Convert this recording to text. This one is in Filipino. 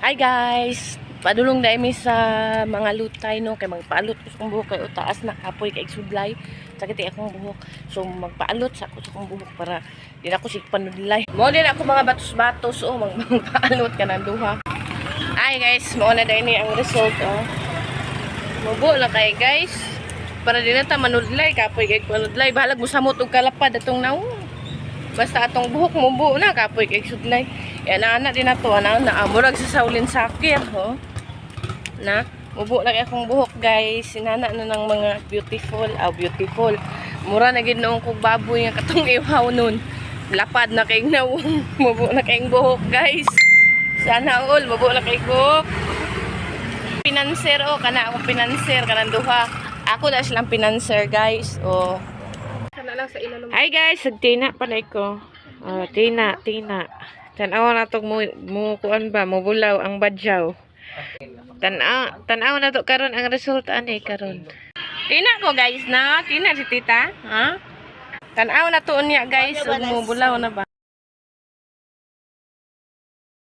Hi guys! Padulong na imi sa mga lutay no? Kay magpaalot ko sa buhok kay utaas na kapoy kay sudlay sakit akong buhok. So magpaalot sa ako sa akong buhok para di na ako sig panudlay. Mo din ako mga batos-batos oh mag magpaalot ka ng duha. Ay guys. Mo na din ang result oh. Mubo na kay guys. Para di na ta manudlay kapoy kay panudlay. Bahalag mo samot og kalapad atong naw Basta atong buhok mo buo na kapoy kay sudlay. Yan ana din nato ana na amurag sa saulin sakir ho. Na mubo na akong buhok guys. Sinana na ng mga beautiful, ah beautiful. Mura na gid noong kog baboy nga katong iwaw nun. Lapad na kay nawong mubo na kay buhok guys. Sana all mubo na kay buhok. Pinanser o kana akong pinanser kanang duha. Ako na silang pinanser guys. Oh. Lang sa ilalong. Hi guys, nagtina panay ko. Oh, tina, tina. Tanaw na to mo mo kuan ba, mo bulaw ang badyaw. Tanaw, tanaw na to karon ang resulta ani karon. Tina ko guys na, tina si tita, ha? Tanaw na to niya guys, mo bulaw na ba.